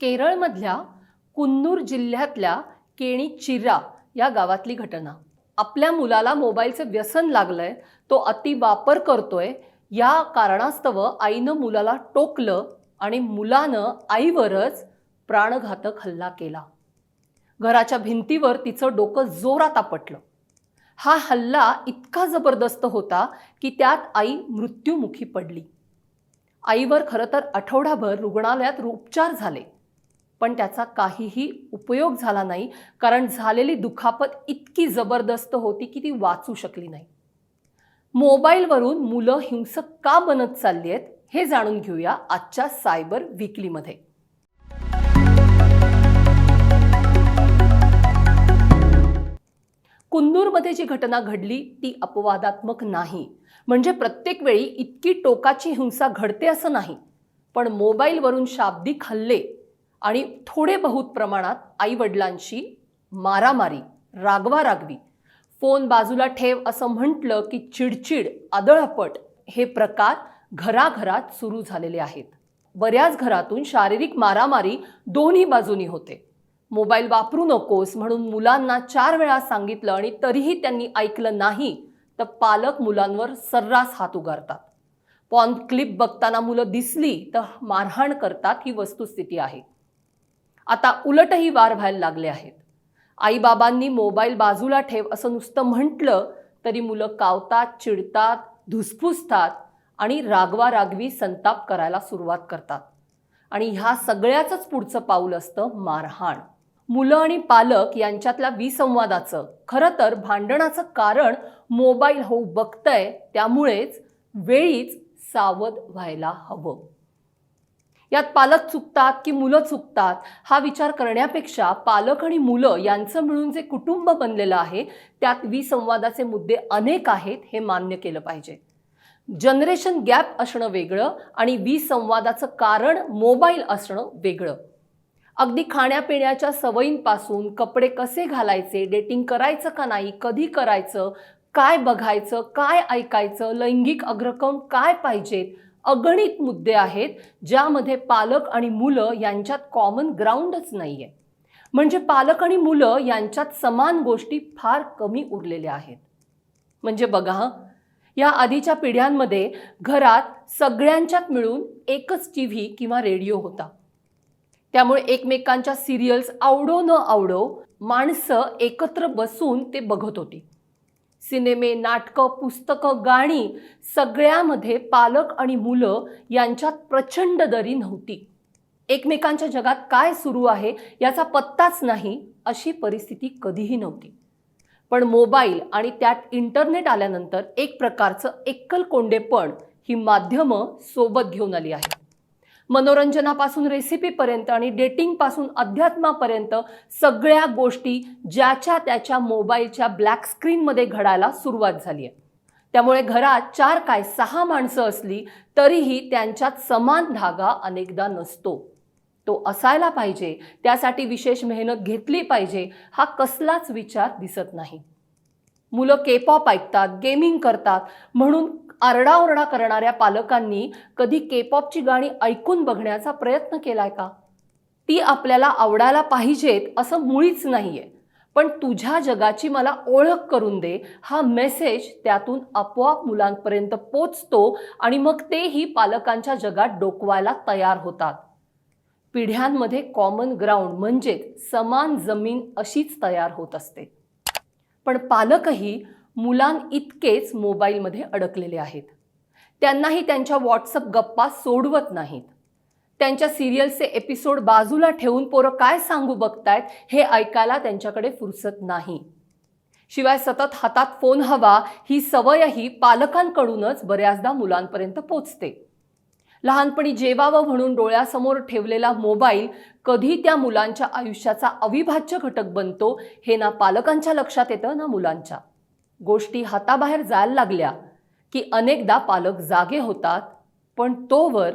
केरळमधल्या कुन्नूर जिल्ह्यातल्या केणी चिरा या गावातली घटना. आपल्या मुलाला मोबाईलचं व्यसन लागलंय तो अति वापर करतोय. या कारणास्तव आईनं मुलाला टोकलं आणि मुलानं आईवरच प्राणघातक हल्ला केला. घराच्या भिंतीवर तिचं डोकं जोरात आपटलं. हा हल्ला इतका जबरदस्त होता की त्यात आई मृत्युमुखी पडली. आईवर खरं तर आठवडाभर रुग्णालयात उपचार झाले. पण त्याचा काहीही उपयोग झाला नाही. कारण झालेली दुखापत इतकी जबरदस्त होती की ती वाचू शकली नाही. मोबाईलवरून मुलं हिंसक का बनत चालली आहेत हे जाणून घेऊया आजच्या सायबर विकलीमध्ये. कुन्नूरमध्ये जी घटना घडली ती अपवादात्मक नाही. म्हणजे प्रत्येक वेळी इतकी टोकाची हिंसा घडते असं नाही. पण मोबाईलवरून शाब्दिक हल्ले आणि थोडे बहुत प्रमाणात आईवडिलांशी मारामारी रागवारागवी. फोन बाजूला ठेव असं म्हटलं की चिडचिड आदळपट हे प्रकार घराघरात सुरू झालेले आहेत. बऱ्याच घरातून शारीरिक मारामारी दोन्ही बाजूनी होते. मोबाईल वापरू नकोस म्हणून मुलांना चार वेळा सांगितलं आणि तरीही त्यांनी ऐकलं नाही तर पालक मुलांवर सर्रास हात उगारतात. पॉन क्लिप बघताना मुलं दिसली तर मारहाण करतात ही वस्तुस्थिती आहे. आता उलटही वार व्हायला लागले आहेत. आईबाबांनी मोबाईल बाजूला ठेव असं नुसतं म्हटलं तरी मुलं कावतात चिडतात धुसफुसतात आणि रागवा रागवी संताप करायला सुरुवात करतात. आणि ह्या सगळ्याचंच पुढचं पाऊल असतं मारहाण. मुलं आणि पालक यांच्यातल्या विसंवादाचं खरं तर भांडणाचं कारण मोबाईल होऊ बघतंय त्यामुळेच वेळीच सावध व्हायला हवं. यात पालक चुकतात की मुलं चुकतात हा विचार करण्यापेक्षा पालक आणि मुलं यांचं मिळून जे कुटुंब बनलेलं आहे त्यात विसंवादाचे मुद्दे अनेक आहेत हे मान्य केलं पाहिजे. जनरेशन गॅप असणं वेगळं आणि विसंवादाचं कारण मोबाईल असणं वेगळं. अगदी खाण्यापिण्याच्या सवयींपासून कपडे कसे घालायचे डेटिंग करायचं का नाही कधी करायचं काय बघायचं काय ऐकायचं लैंगिक अग्रक्रम काय पाहिजेत अगणित मुद्दे आहेत ज्यामध्ये पालक आणि मुलं यांच्यात कॉमन ग्राउंडच नाही आहे म्हणजे पालक आणि मुलं यांच्यात समान गोष्टी फार कमी उरलेल्या आहेत. म्हणजे बघा या आधीच्या पिढ्यांमध्ये घरात सगळ्यांच्यात मिळून एकच टी व्ही किंवा रेडिओ होता. त्यामुळे एकमेकांच्या सिरियल्स आवडो न आवडो माणसं एकत्र बसून ते बघत होती. सिनेमे नाटकं पुस्तकं गाणी सगळ्यामध्ये पालक आणि मुलं यांच्यात प्रचंड दरी नव्हती. एकमेकांच्या जगात काय सुरू आहे याचा पत्ताच नाही अशी परिस्थिती कधीही नव्हती. पण मोबाईल आणि त्यात इंटरनेट आल्यानंतर एक प्रकारचं एक्कल कोंडेपण ही माध्यमं सोबत घेऊन आली आहेत. मनोरंजनापासून रेसिपीपर्यंत आणि डेटिंगपासून अध्यात्मापर्यंत सगळ्या गोष्टी ज्याच्या त्याच्या मोबाईलच्या ब्लॅक स्क्रीनमध्ये घडायला सुरुवात झाली आहे. त्यामुळे घरात चार काय सहा माणसं असली तरीही त्यांच्यात समान धागा अनेकदा नसतो. तो असायला पाहिजे. त्यासाठी विशेष मेहनत घेतली पाहिजे. हा कसलाच विचार दिसत नाही. मुलं के पॉप ऐकतात गेमिंग करतात. म्हणून आरडाओरडा करणाऱ्या पालकांनी कधी के पॉपची गाणी ऐकून बघण्याचा प्रयत्न केलाय का? ती आपल्याला आवडायला पाहिजेत असं मुळीच नाही आहे पण तुझ्या जगाची मला ओळख करून दे. हा मेसेज त्यातून आपोआप मुलांपर्यंत पोचतो आणि मग तेही पालकांच्या जगात डोकवायला तयार होतात. पिढ्यांमध्ये कॉमन ग्राउंड म्हणजेच समान जमीन अशीच तयार होत असते. पण पालकही मुलांइतकेच मोबाईलमध्ये अडकलेले आहेत. त्यांनाही त्यांच्या व्हॉट्सअप गप्पा सोडवत नाहीत. त्यांच्या सिरियलचे एपिसोड बाजूला ठेवून पोरं काय सांगू बघतायत हे ऐकायला त्यांच्याकडे फुरसत नाही. शिवाय सतत हातात फोन हवा ही सवयही पालकांकडूनच बऱ्याचदा मुलांपर्यंत पोचते. लहानपणी जेवावं म्हणून डोळ्यासमोर ठेवलेला मोबाईल कधी त्या मुलांच्या आयुष्याचा अविभाज्य घटक बनतो हे ना पालकांच्या लक्षात येतं ना मुलांच्या. गोष्टी हाताबाहेर जायला लागल्या की अनेकदा पालक जागे होतात पण तोवर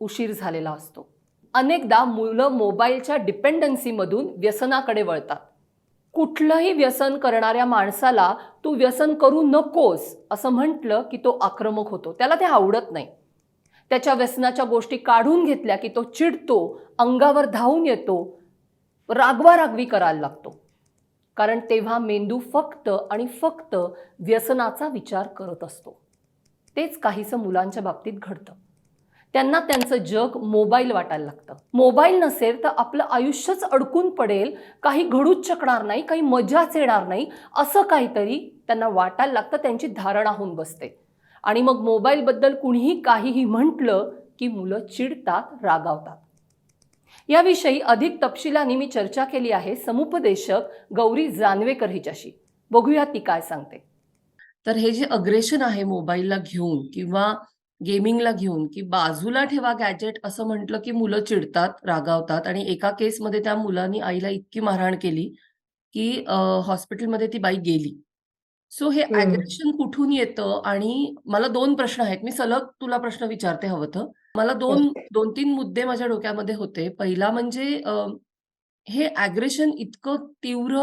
उशीर झालेला असतो. अनेकदा मुलं मोबाईलच्या डिपेंडन्सीमधून व्यसनाकडे वळतात. कुठलंही व्यसन करणाऱ्या माणसाला तू व्यसन करू नकोस असं म्हटलं की तो आक्रमक होतो. त्याला ते आवडत नाही. त्याच्या व्यसनाच्या गोष्टी काढून घेतल्या की तो चिडतो अंगावर धावून येतो रागवा रागवी करायला लागतो. कारण तेव्हा मेंदू फक्त आणि फक्त व्यसनाचा विचार करत असतो. तेच काहीसं मुलांच्या बाबतीत घडतं. त्यांना त्यांचं जग मोबाईल वाटायला लागतं. मोबाईल नसेल तर आपलं आयुष्यच अडकून पडेल. काही घडूच शकणार नाही काही मजाच येणार नाही असं काहीतरी त्यांना वाटायला लागतं त्यांची धारणा होऊन बसते. आणि मग मोबाईलबद्दल कुणीही काहीही म्हटलं की मुलं चिडतात रागावतात. याविषयी अधिक तपशिलाने मी चर्चा केली आहे समुपदेशक गौरी जानवेकर हिच्याशी. बघूया ती काय सांगते. तर हे जे अग्रेशन आहे मोबाईलला घेऊन किंवा गेमिंगला घेऊन की बाजूला ठेवा गॅजेट असं म्हटलं की मुलं चिडतात रागावतात आणि एका केसमध्ये त्या मुलांनी आईला इतकी मारहाण केली की हॉस्पिटलमध्ये ती बाई गेली. सो हे. अग्रेशन कुठून येतं? आणि मला दोन प्रश्न आहेत. मी सलग तुला प्रश्न विचारते हवं तर. मला दोन. दोन तीन मुद्दे माझ्या डोक्यामध्ये होते. पहिला म्हणजे हे अग्रेशन इतकं तीव्र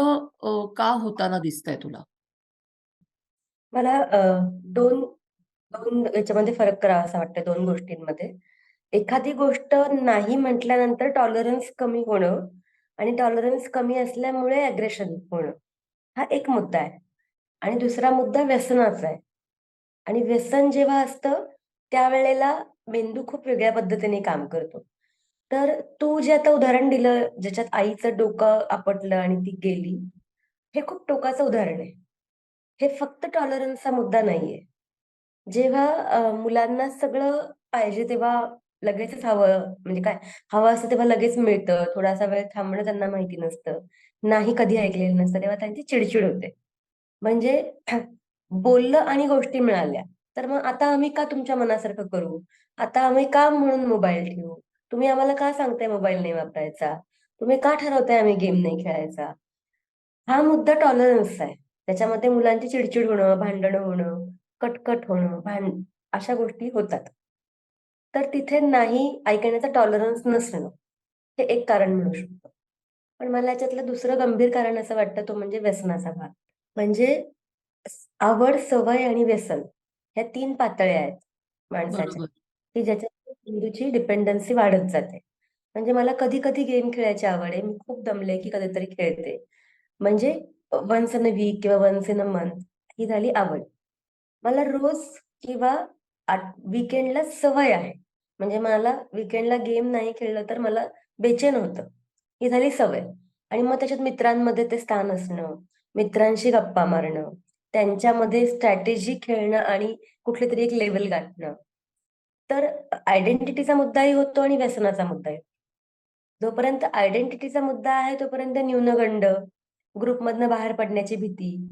का होताना दिसतंय तुला? मला दोन दोन याच्यामध्ये फरक करावासा वाटतं दोन गोष्टींमध्ये. एखादी गोष्ट नाही म्हटल्यानंतर टॉलरन्स कमी होणं आणि टॉलरन्स कमी असल्यामुळे अग्रेशन होणं. हा एक मुद्दा आहे. आणि दुसरा मुद्दा व्यसनाचा आहे. आणि व्यसन जेव्हा असतं त्यावेळेला मेंदू खूप वेगळ्या पद्धतीने काम करतो. तर तू जे आता उदाहरण दिलं ज्याच्यात आईचं डोकं आपटलं आणि ती गेली हे खूप टोकाचं उदाहरण आहे. हे फक्त टॉलरन्सचा मुद्दा नाहीये. जेव्हा मुलांना सगळं पाहिजे तेव्हा लगेचच हवं म्हणजे काय हवं असतं तेव्हा लगेच मिळतं. थोडासा वेळ थांबणं त्यांना माहिती नसतं. नाही कधी ऐकलेलं नसतं तेव्हा त्यांची चिडचिड होते. म्हणजे बोललं आणि गोष्टी मिळाल्या. तर मग आता आम्ही का तुमच्या मनासारखं करू? आता आम्ही का म्हणून मोबाईल ठेवू? तुम्ही आम्हाला का सांगताय मोबाईल नाही वापरायचा? तुम्ही का ठरवताय आम्ही गेम नाही खेळायचा? हा मुद्दा टॉलरन्सचा आहे. त्याच्यामध्ये मुलांची चिडचिड होणं भांडणं होणं कटकट होणं भांड अशा गोष्टी होतात. तर तिथे नाही ऐकण्याचा टॉलरन्स नसणं हे एक कारण म्हणू शकतो. पण मला याच्यातलं दुसरं गंभीर कारण असं वाटतं तो म्हणजे व्यसनाचा भाग. म्हणजे आवड सवय आणि व्यसन ह्या तीन पातळ्या आहेत माणसाच्या. बरोबर. की ज्याच्यात मेंदूची डिपेंडन्सी वाढत जाते. म्हणजे मला कधी कधी गेम खेळायची आवड आहे. मी खूप दमले की कधीतरी खेळते. म्हणजे वन्स इन अ वीक किंवा वन्स इन अ मंथ ही झाली आवड. मला रोज किंवा विकेंडला सवय आहे. म्हणजे मला विकेंडला गेम नाही खेळलं तर मला बेचैन होतं. ही झाली सवय. आणि मग त्याच्यात मित्रांमध्ये ते स्थान असणं मित्रांशी गप्पा मारणं त्यांच्यामध्ये स्ट्रॅटेजी खेळणं आणि कुठली तरी एक लेवल गाठणं. तर आयडेंटिटीचा मुद्दाही होतो आणि व्यसनाचा मुद्दाही जोपर्यंत आयडेंटिटीचा मुद्दा आहे तोपर्यंत न्यूनगंड ग्रुपमधनं बाहेर पडण्याची भीती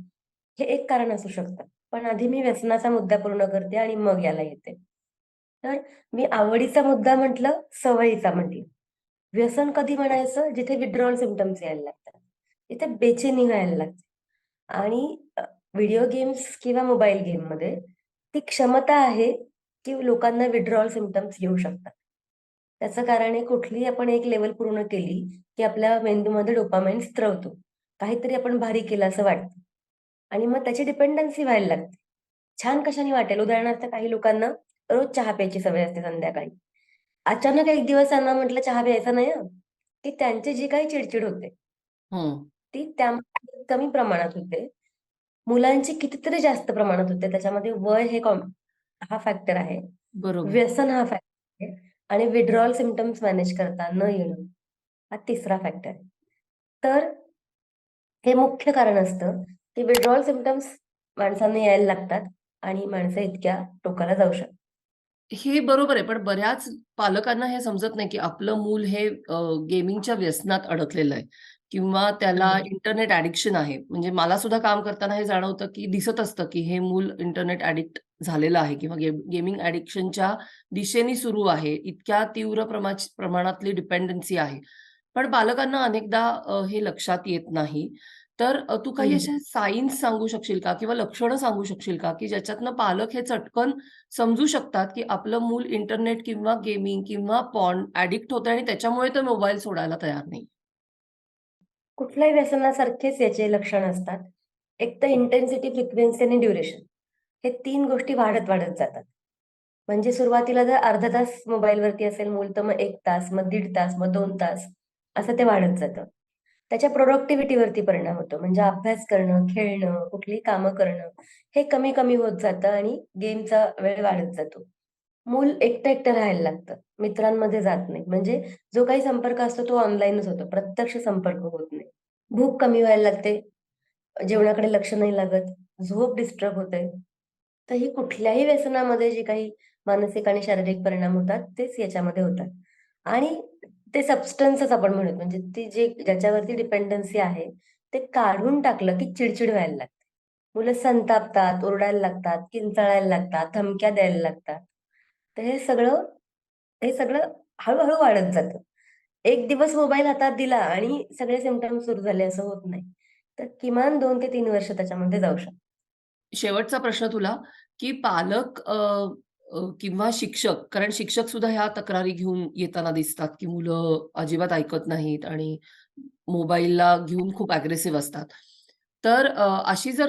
हे एक कारण असू शकतं. पण आधी मी व्यसनाचा मुद्दा पूर्ण करते आणि मग याला येते. तर मी आवडीचा मुद्दा म्हटलं सवयीचा म्हटलं. व्यसन कधी म्हणायचं? जिथे विड्रॉल सिमटम्स यायला लागतात. तिथे बेचैनी व्हायला लागते. आणि व्हिडिओ गेम्स किंवा मोबाईल गेममध्ये ती क्षमता आहे की लोकांना विड्रॉल सिमटम्स येऊ शकतात. त्याचं कारण आहे कुठली आपण एक लेवल पूर्ण केली की आपल्या मेंदूमध्ये डोपामाइन स्त्रवतो काहीतरी आपण भारी केलं असं वाटतं. आणि मग त्याची डिपेंडन्सी व्हायला लागते. छान कशाने वाटेल? उदाहरणार्थ काही लोकांना रोज चहा प्यायची सवय असते संध्याकाळी. अचानक एक दिवस त्यांना म्हटलं चहा प्यायचा नाही की त्यांची जी काही चिडचिड होते. ती त्यामध्ये कमी प्रमाणात होते. मुलांची कितीतरी जास्त प्रमाणात होते. त्याच्यामध्ये वय हे कॉम हा फॅक्टर आहे. बरोबर. व्यसन हा फॅक्टर आहे. आणि विड्रॉल सिमटम्स मॅनेज करता न येणं हा तिसरा फॅक्टर आहे. तर हे मुख्य कारण असतं की विड्रॉल सिमटम्स माणसांना यायला लागतात आणि माणसं इतक्या टोकाला जाऊ शकतात. हे बरोबर आहे पण बऱ्याच पालकांना हे समजत नाही की आपलं मूल हे गेमिंगच्या व्यसनात अडकलेलं आहे. किंवा त्याला. इंटरनेट ऍडिक्शन आहे. म्हणजे मला सुद्धा काम करताना हे जाणवतं की दिसत असतं की हे मूल इंटरनेट ऍडिक्ट झालेलं आहे किंवा गेमिंग ऍडिक्शनच्या दिशेने सुरू आहे. इतक्या तीव्र प्रमा प्रमाणातली डिपेंडन्सी आहे. पण पालकांना अनेकदा अ, हे लक्षात येत नाही. तर अ, तू काही. असे सायन्स सांगू शकशील का किंवा लक्षणं सांगू शकशील का की ज्याच्यातनं पालक हे चटकन समजू शकतात की आपलं मूल इंटरनेट किंवा गेमिंग किंवा पॉर्न ऍडिक्ट होतं आणि त्याच्यामुळे तो मोबाईल सोडायला तयार नाही? कुठल्याही व्यसनासारखेच याचे लक्षण असतात. एक तर इंटेन्सिटी फ्रिक्वेन्सी आणि ड्युरेशन हे तीन गोष्टी वाढत वाढत जातात. म्हणजे सुरुवातीला जर अर्धा तास मोबाईलवरती असेल मूल तर मग एक तास मग दीड तास मग दोन तास असं ते वाढत जातं. त्याच्या प्रोडक्टिव्हिटीवरती परिणाम होतो. म्हणजे अभ्यास करणं खेळणं कुठली कामं करणं हे कमी कमी होत जातं आणि गेमचा वेळ वाढत जातो. मूल एकटं एकटं राहायला लागतं. मित्रांमध्ये जात नाही. म्हणजे जो काही संपर्क असतो तो ऑनलाईनच होतो. प्रत्यक्ष संपर्क होत नाही. भूक कमी व्हायला लागते. जेवणाकडे लक्ष नाही लागत. झोप डिस्टर्ब होते. तर ही कुठल्याही व्यसनामध्ये जे काही मानसिक आणि शारीरिक परिणाम होतात तेच याच्यामध्ये होतात. आणि ते सबस्टन्सच आपण म्हणत म्हणजे ती जे ज्याच्यावरती डिपेंडन्सी आहे ते काढून टाकलं की चिडचिड व्हायला लागते. मुलं संतापतात ओरडायला लागतात किंचाळायला लागतात धमक्या द्यायला लागतात. तर हे सगळं हे सगळं हळूहळू वाढत जातं. एक दिवस मोबाईल हातात दिला आणि सगळे सिमटम सुरू झाले असं होत नाही. तर किमान दोन ते तीन वर्ष त्याच्यामध्ये जाऊ शकतात शेवटचा प्रश्न तुला की पालक किंवा शिक्षक कारण शिक्षक सुद्धा ह्या तक्रारी घेऊन येताना दिसतात की मुलं अजिबात ऐकत नाहीत आणि मोबाईलला घेऊन खूप अग्रेसिव्ह असतात. तर अशी जर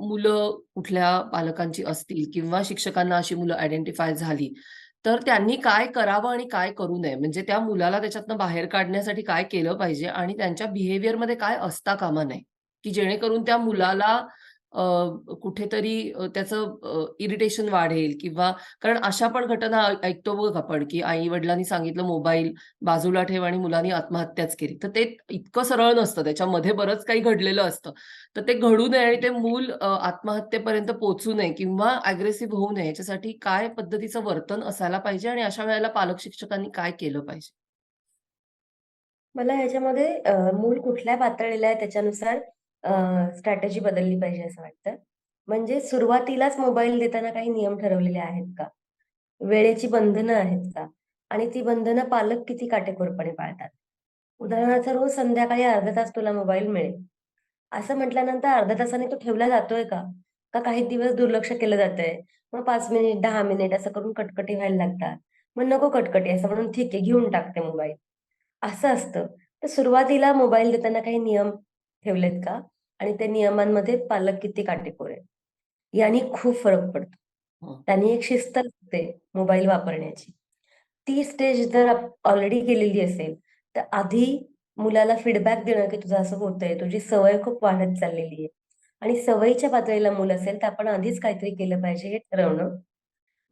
मुलं कुठल्या पालकांची असतील किंवा शिक्षकांना अशी मुलं आयडेंटिफाय झाली तर त्यांनी काय करावं आणि काय करू नये? म्हणजे त्या मुलाला त्याच्यातनं बाहेर काढण्यासाठी काय केलं पाहिजे आणि त्यांच्या बिहेवियरमध्ये काय असता कामा नये? की जेणेकरून त्या मुलाला कुठेतरी त्याचं इरिटेशन वाढेल किंवा कारण अशा पण घटना ऐकतो बघ आपण की आई वडिलांनी सांगितलं मोबाईल बाजूला ठेव आणि मुलांनी आत्महत्याच केली. तर ते इतकं सरळ नसतं त्याच्यामध्ये बरंच काही घडलेलं असतं. तर ते घडू नये आणि ते मूल आत्महत्येपर्यंत पोहोचू नये किंवा अग्रेसिव्ह होऊ नये याच्यासाठी काय पद्धतीचं वर्तन असायला पाहिजे आणि अशा वेळेला पालक शिक्षकांनी काय केलं पाहिजे? मला ह्याच्यामध्ये मूल कुठल्या पातळीला आहे त्याच्यानुसार स्ट्रॅटेजी बदलली पाहिजे असं वाटतं. म्हणजे सुरुवातीलाच मोबाईल देताना काही नियम ठरवलेले आहेत का? वेळेची बंधनं आहेत का? आणि ती बंधनं पालक किती काटेकोरपणे पाळतात? उदाहरणार्थ रोज संध्याकाळी अर्धा तास तुला मोबाईल मिळेल. असं म्हटल्यानंतर अर्ध्या तासाने तो ठेवला जातोय का? का काही दिवस दुर्लक्ष केलं जातंय? मग पाच मिनिट दहा मिनिट असं करून कटकटी व्हायला लागतात. मग नको कटकटी असं म्हणून ठीक आहे घेऊन टाकते मोबाईल असं असतं. तर सुरुवातीला मोबाईल देताना काही नियम ठेवलेत का? आणि त्या नियमांमध्ये पालक किती काटेकोर आहे याने खूप फरक पडतो. त्यांनी एक शिस्त लागते मोबाईल वापरण्याची. ती स्टेज जर ऑलरेडी केलेली असेल तर आधी मुलाला फीडबॅक देणं की तुझं असं होतंय तुझी सवय खूप वाढत चाललेली आहे. आणि सवयीच्या पातळीला मूल असेल तर आपण आधीच काहीतरी केलं पाहिजे हे ठरवणं.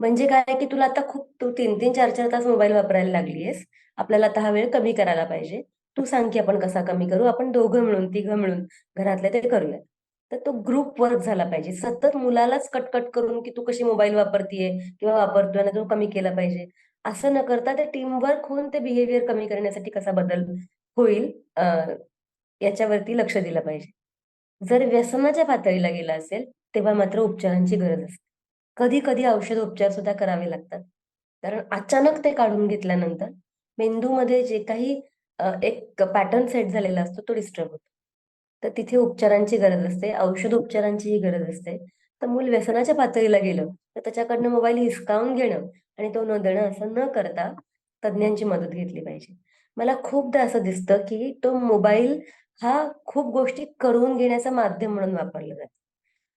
म्हणजे काय की तुला आता खूप तू तीन तीन चार चार तास मोबाईल वापरायला लागलीयस. आपल्याला आता हा वेळ कमी करायला पाहिजे. तू सांग की आपण कसा कमी करू? आपण दोघं मिळून तिघं मिळून घरातले ते करूया तर तो ग्रुप वर्क झाला पाहिजे. सतत मुलालाच कटकट करून की तू कशी मोबाईल वापरतीये किंवा वापरतोय आणि तो कमी केला पाहिजे. असं न करता ते टीम वर्क होऊन ते बिहेवियर कमी करण्यासाठी कसा बदल होईल याच्यावरती लक्ष दिलं पाहिजे. जर व्यसनाच्या पातळीला गेला असेल तेव्हा मात्र उपचारांची गरज असते. कधी कधी औषध उपचार सुद्धा करावे लागतात. कारण अचानक ते काढून घेतल्यानंतर मेंदूमध्ये जे काही एक पॅटर्न सेट झालेला असतो तो डिस्टर्ब होतो. तर तिथे उपचारांची गरज असते औषध उपचारांचीही गरज असते. तर मूल व्यसनाच्या पातळीला गेलं तर त्याच्याकडनं मोबाईल हिसकावून घेणं आणि तो न देणं असं न करता तज्ज्ञांची मदत घेतली पाहिजे. मला खूपदा असं दिसतं की तो मोबाईल हा खूप गोष्टी करून घेण्याचं माध्यम म्हणून वापरला जातो.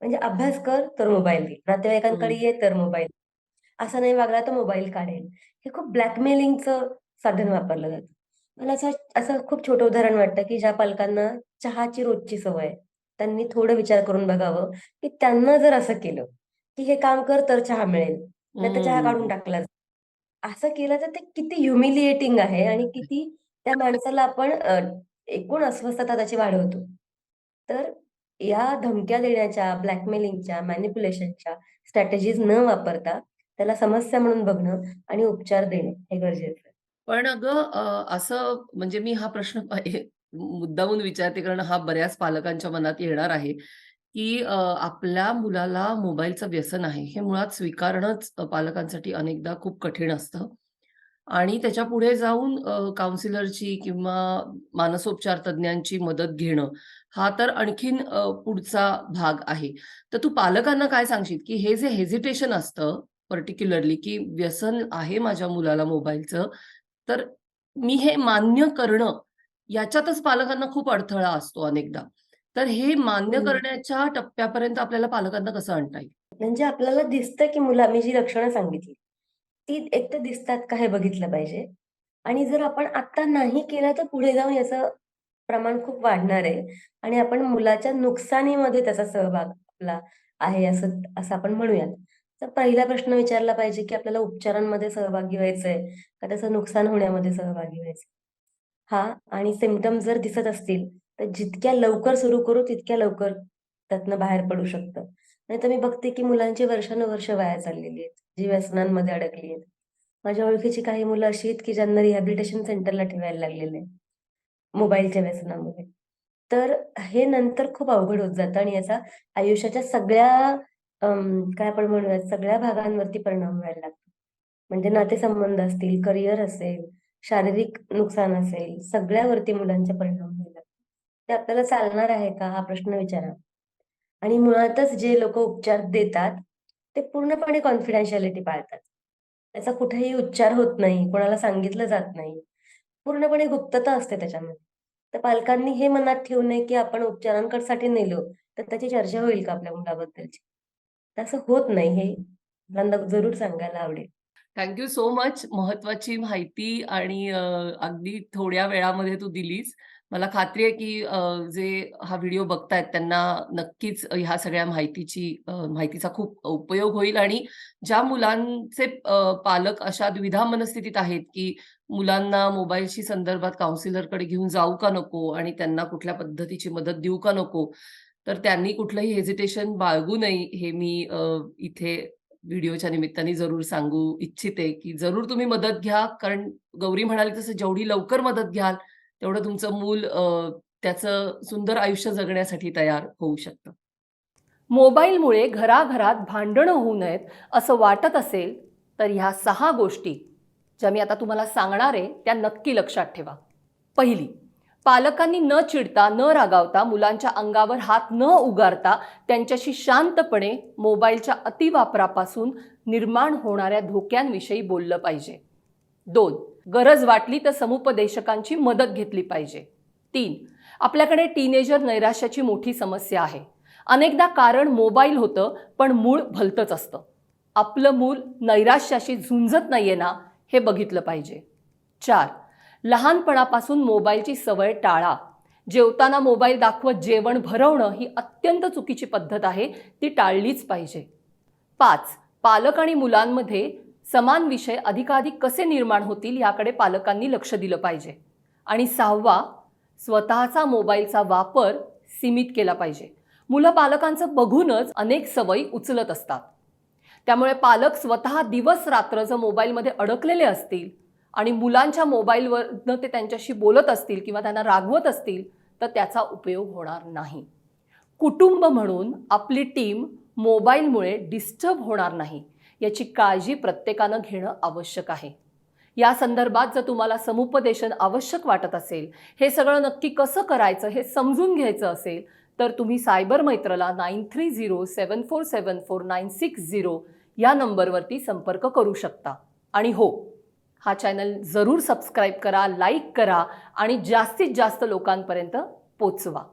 म्हणजे अभ्यास कर तर मोबाईल दे नातेवाईकांकडे. ये तर मोबाईल असा नाही वागला तर मोबाईल काढेल. हे खूप ब्लॅकमेलिंगचं साधन वापरलं जातं. मला असं असं खूप छोटं उदाहरण वाटतं की ज्या पालकांना चहाची रोजची सवय आहे, त्यांनी थोडं विचार करून बघावं की त्यांना जर असं केलं की हे काम कर तर चहा मिळेल नाही तर चहा काढून हम्म. टाकला जाईल. असं केलं तर ते किती ह्युमिलिएटिंग आहे आणि किती त्या माणसाला आपण अ, एकूण अस्वस्थता त्याची वाढवतो तर या धमक्या देण्याच्या ब्लॅकमेलिंगच्या मॅनिप्युलेशनच्या स्ट्रॅटेजीज न वापरता त्याला समस्या म्हणून बघणं आणि उपचार देणे हे गरजेचं आहे पण अगं असं म्हणजे मी हा प्रश्न मुद्दाहून मुद्दामून विचारते कारण हा बऱ्याच पालकांच्या मनात येणार आहे की आपल्या मुलाला मोबाईलचं व्यसन आहे हे मुळात स्वीकारणंच पालकांसाठी अनेकदा खूप कठीण असतं. आणि त्याच्या पुढे जाऊन काउन्सिलरची किंवा मानसोपचार तज्ञांची मदत घेणं हा तर आणखीन पुढचा भाग आहे. तर तू पालकांना काय सांगशील की हे जे हेजिटेशन असतं पर्टिक्युलरली की व्यसन आहे माझ्या मुलाला मोबाईलचं तर मी हे मान्य करणं याच्यातच पालकांना खूप अडथळा असतो अनेकदा. तर हे मान्य. करण्याच्या टप्प्यापर्यंत आपल्याला पालकांना कसं आणता येईल? म्हणजे आपल्याला दिसतं की मुला मी जी लक्षणं सांगितली ती एकतर दिसतात का हे बघितलं पाहिजे आणि जर आपण आत्ता नाही केलं तर पुढे जाऊन याचं प्रमाण खूप वाढणार आहे आणि आपण मुलाच्या नुकसानीमध्ये त्याचा सहभाग आपला आहे असं असं आपण म्हणूयात. तर पहिला प्रश्न विचारला पाहिजे, की आपल्याला उपचारांमध्ये सहभागी व्हायचंय का त्याचं नुकसान होण्यामध्ये सहभागी व्हायचंय? हा आणि सिमटम्स जर दिसत असतील, तर जितक्या लवकर सुरू करू तितक्या लवकर त्यातनं बाहेर पडू शकतं. नाही तर मी बघते, की मुलांची वर्षानुवर्ष वाया चाललेली आहेत, जी व्यसनांमध्ये अडकली आहेत. माझ्या ओळखीची काही मुलं अशी आहेत, की ज्यांना रिहॅबिलिटेशन सेंटरला ठेवायला लागलेले आहे, मोबाईलच्या व्यसनामुळे. तर हे नंतर खूप अवघड होत जातं आणि याचा आयुष्याच्या सगळ्या अं, काय आपण म्हणूयात सगळ्या भागांवरती परिणाम व्हायला लागतो. म्हणजे नातेसंबंध असतील, करिअर असेल, शारीरिक नुकसान असेल, सगळ्यावरती मुलांचे परिणाम व्हायला लागतात. ते आपल्याला चालणार आहे का? हा प्रश्न विचारा. आणि मुळातच जे लोकं उपचार देतात, ते पूर्णपणे कॉन्फिडेन्शियालिटी पाळतात. त्याचा कुठेही उच्चार होत नाही, कोणाला सांगितलं जात नाही. पूर्णपणे गुप्तता असते त्याच्यामध्ये. तर पालकांनी हे मनात ठेवू नये, की आपण उपचारांकडसाठी नेलो, तर त्याची चर्चा होईल का आपल्या मुलाबद्दलची? तसं होत नाही हे मला जरूर सांगायला आवडेल. Thank you so much. महत्त्वाची माहिती आणि अगदी थोड्या वेळामध्ये तू दिलीस. मला खात्री आहे, की जे हा व्हिडिओ बघतायत त्यांना नक्कीच ह्या सगळ्या माहितीची माहितीचा खूप उपयोग होईल आणि ज्या मुलांचे पालक अशा द्विधा मनस्थितीत आहेत, की मुलांना मोबाईलशी संदर्भात काउन्सिलरकडे घेऊन जाऊ का नको आणि त्यांना कुठल्या पद्धतीची मदत देऊ का नको, तर त्यांनी कुठलंही हेजिटेशन बाळगू नये हे मी इथे व्हिडिओच्या निमित्ताने जरूर सांगू इच्छिते, की जरूर तुम्ही मदत घ्या. कारण गौरी म्हणाली तसं जेवढी लवकर मदत घ्याल, तेवढं तुमचं मूल त्याचं सुंदर आयुष्य जगण्यासाठी तयार होऊ शकतं. मोबाईलमुळे घराघरात भांडणं होऊ नयेत असं वाटत असेल, तर ह्या सहा गोष्टी ज्या मी आता तुम्हाला सांगणार आहे, त्या नक्की लक्षात ठेवा. पहिली, पालकांनी न चिडता, न रागावता, मुलांच्या अंगावर हात न उगारता त्यांच्याशी शांतपणे मोबाईलच्या अतिवापरापासून निर्माण होणाऱ्या धोक्यांविषयी बोललं पाहिजे. दोन गरज वाटली तर समुपदेशकांची मदत घेतली पाहिजे. तीन आपल्याकडे टीनेजर नैराश्याची मोठी समस्या आहे. अनेकदा कारण मोबाईल होतं, पण मूळ भलतंच असतं. आपलं मूल नैराश्याशी झुंजत नाहीये ना, हे बघितलं पाहिजे. चार लहानपणापासून मोबाईलची सवय टाळा. जेवताना मोबाईल दाखवत जेवण भरवणं ही अत्यंत चुकीची पद्धत आहे, ती टाळलीच पाहिजे. पाच पालक आणि मुलांमध्ये समान विषय अधिकाधिक कसे निर्माण होतील याकडे पालकांनी लक्ष दिलं पाहिजे. आणि सहावा स्वतःचा मोबाईलचा वापर सीमित केला पाहिजे. मुलं पालकांचं बघूनच अनेक सवयी उचलत असतात. त्यामुळे पालक स्वतः दिवस-रात्र जर मोबाईलमध्ये अडकलेले असतील आणि मुलांच्या मोबाईलवरनं ते त्यांच्याशी बोलत असतील किंवा त्यांना रागवत असतील, तर त्याचा उपयोग होणार नाही. कुटुंब म्हणून आपली टीम मोबाईलमुळे डिस्टर्ब होणार नाही, याची काळजी प्रत्येकानं घेणं आवश्यक आहे. या संदर्भात जर तुम्हाला समुपदेशन आवश्यक वाटत असेल, हे सगळं नक्की कसं करायचं हे समजून घ्यायचं असेल, तर तुम्ही सायबर मैत्रला 9307474960 या नंबरवरती संपर्क करू शकता. आणि हो, हा चॅनल जरूर सबस्क्राईब करा, लाईक करा आणि जास्तीत जास्त लोकांपर्यंत पोचवा.